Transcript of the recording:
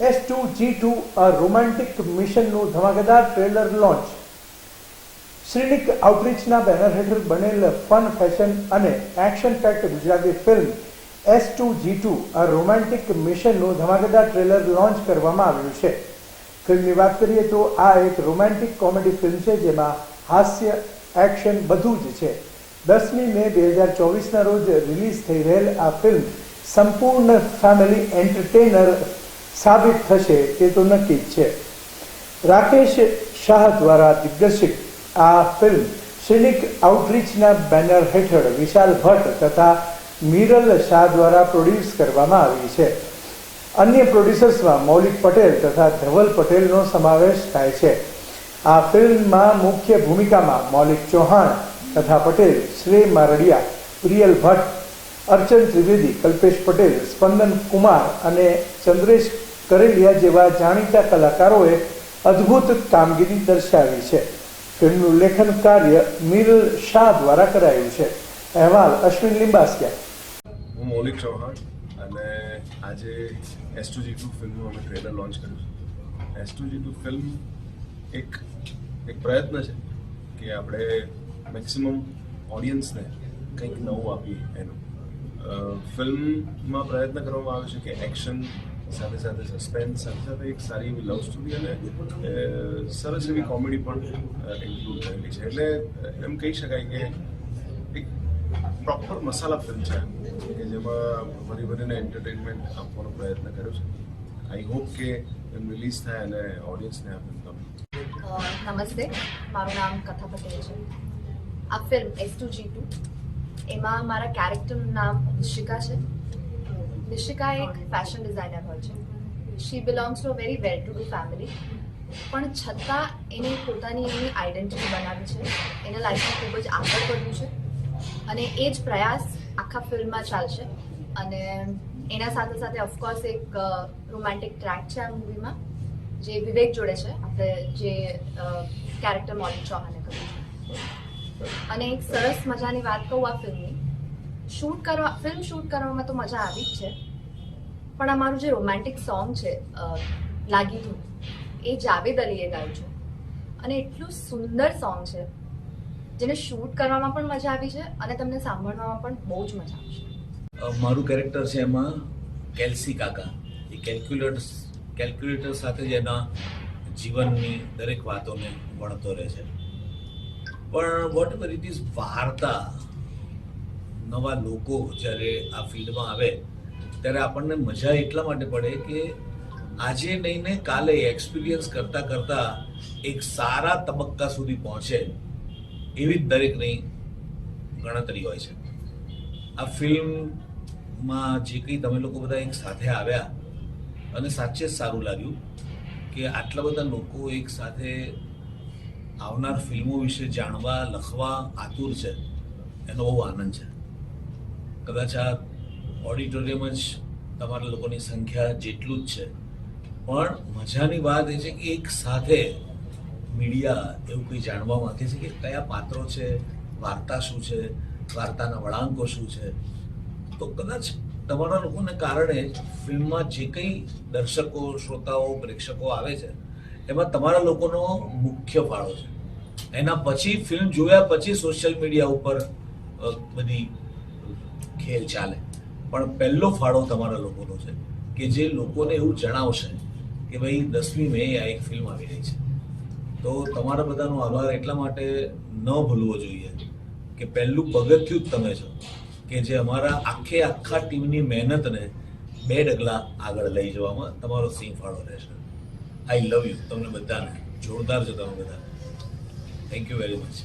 S two G two a romantic મિશનનું ધમાકેદાર trailer launch. Shrinik આઉટરીચના banner હેઠળ બનેલ ફન, ફેશન અને action pack Gujarati film S two G two a romantic મિશનનું ધમાકેદાર trailer launch કરવામાં આવ્યું છે. ફિલ્મની વાત કરીએ તો આ એક રોમેન્ટિક કોમેડી ફિલ્મ છે જેમાં હાસ્ય, એક્શન બધું જ છે. દસમી મે બે હજાર ચોવીસના રોજ રિલીઝ થઈ રહેલ આ ફિલ્મ સંપૂર્ણ ફેમિલી એન્ટરટેનર સાબિત થશે તે તો નક્કી જ છે. રાકેશ શાહ દ્વારા દિગ્દર્શિત આ ફિલ્મ સિનિક આઉટરીચના બેનર હેઠળ વિશાલ ભટ્ટ તથા મિરલ શાહ દ્વારા પ્રોડ્યુસ કરવામાં આવી છે. અન્ય પ્રોડ્યુસર્સમાં મૌલિક પટેલ તથા ધવલ પટેલનો સમાવેશ થાય છે. આ ફિલ્મમાં મુખ્ય ભૂમિકામાં મૌલિક ચૌહાણ તથા પટેલ શ્રેય મારડિયા, પ્રિયલ ભટ્ટ, અર્ચન ત્રિવેદી, કલ્પેશ પટેલ, સ્પંદન કુમાર અને ચંદ્રેશ કરેલિયા જેવા જાણીતા કલાકારોએ અદ્ભુત કામગીરી દર્શાવી છે. ફિલ્મનું લેખન કાર્ય મિરલ શાહ દ્વારા કરાયું છે. અહેવાલ અશ્વિન લિંબાસિયા. હું મૌલિક ચૌહાણ અને આજે એસ ટુ જી ટુ ફિલ્મનું અમે ટ્રેલર લોન્ચ કર્યું છે. S two G two film એક એક પ્રયત્ન છે કે આપણે મેક્સિમમ ઓડિયન્સને કંઈક નવું આપીએ એનું. ફિલ્મમાં પ્રયત્ન કરવામાં આવ્યો છે કે એક્શન સાથે સાથે સસ્પેન્સ સાથે સાથે એક સારી એવી લવ સ્ટોરી અને સરસ એવી કોમેડી પણ ઇન્ક્લુડ થયેલી છે. એટલે એમ કહી શકાય કે એક પ્રોપર મસાલા ફિલ્મ છે. કે જેમાં ફરી ફરીને એન્ટરટેનમેન્ટ આપવાનો પ્રયત્ન કર્યો છે. આઈ હોપ કે ફિલ્મ રિલીઝ થાય અને ઓડિયન્સને આ ફિલ્મ ગમે. નમસ્તે. મારું નામ કથા પટેલ છે. આ film S two G two એમાં મારા કેરેક્ટરનું નામ નિશિકા છે. નિશિકા એક ફેશન ડિઝાઇનર હોય છે. She belongs to very well to do family પણ છતાં એને પોતાની એની આઈડેન્ટિટી બનાવી છે. એના લાઈફમાં ખૂબ જ આગળ વધ્યું છે. અને એ જ પ્રયાસ આખા ફિલ્મમાં ચાલશે. અને એના સાથે સાથે ઓફકોર્સ એક રોમેન્ટિક ટ્રેક છે આ મૂવીમાં જે વિવેક જોડે છે. આપણે જે કેરેક્ટર મૌલિક ચૌહાણે કર્યું છે. અને એક સરસ મજાની વાત કહું આ ફિલ્મની શૂટ કરવા, ફિલ્મ શૂટ કરવામાં તો મજા આવી જ છે. પણ અમારું જે રોમેન્ટિક સોંગ છે લાગી તું એ જાવેદ અલીએ ગાયું છે. અને એટલું સુંદર સોંગ છે, જેને શૂટ કરવામાં પણ મજા આવી છે અને તમને સાંભળવામાં પણ બહુ જ મજા આવશે. મારું કેરેક્ટર છે એમાં કેલ્સી કાકા. એ કેલ્ક્યુલેટર્સ કેલ્ક્યુલેટર સાથે જ એના જીવનની દરેક વાતોને વણતો રહે છે. પણ વોટ એવર ઇટ ઇઝ વાર્તા નવા લોકો જ્યારે આ ફિલ્ડમાં આવે, ત્યારે આપણને મજા એટલા માટે પડે કે આજે નહીં ને કાલે એક્સપિરિયન્સ કરતાં કરતાં એક સારા તબક્કા સુધી પહોંચે એવી જ દરેકની ગણતરી હોય છે. આ ફિલ્મમાં જે કંઈ તમે લોકો બધા એક સાથે આવ્યા અને સાચે જ સારું લાગ્યું કે આટલા બધા લોકો એક સાથે આવનાર ફિલ્મો વિશે જાણવા, લખવા આતુર છે. એનો બહુ આનંદ છે. કદાચ આ ઓડિટોરિયમ જ તમારા લોકોની સંખ્યા જેટલું જ છે. પણ મજાની વાત એ છે કે એક સાથે મીડિયા એવું કંઈ જાણવા માંગે છે કે કયા પાત્રો છે, વાર્તા શું છે, વાર્તાના વળાંકો શું છે? તો કદાચ તમારા લોકોને કારણે ફિલ્મમાં જે કંઈ દર્શકો, શ્રોતાઓ, પ્રેક્ષકો આવે છે, એમાં તમારા લોકોનો મુખ્ય ફાળો છે. એના પછી ફિલ્મ જોયા પછી સોશિયલ મીડિયા ઉપર બધી ખેલ ચાલે. પણ પહેલો ફાળો તમારા લોકોનો છે કે જે લોકોને એવું જણાવશે કે ભાઈ દસમી મે આ એક ફિલ્મ આવી રહી છે. તો તમારા બધાનો આભાર. એટલા માટે ન ભૂલવો જોઈએ કે પહેલું પગથિયું જ તમે છો કે જે અમારા આખે આખા ટીમની મહેનતને બે ડગલા આગળ લઈ જવામાં તમારો સિંહ ફાળો રહેશે. આઈ લવ યુ તમને બધાને જોરદાર છો તમે બધા. Thank you very much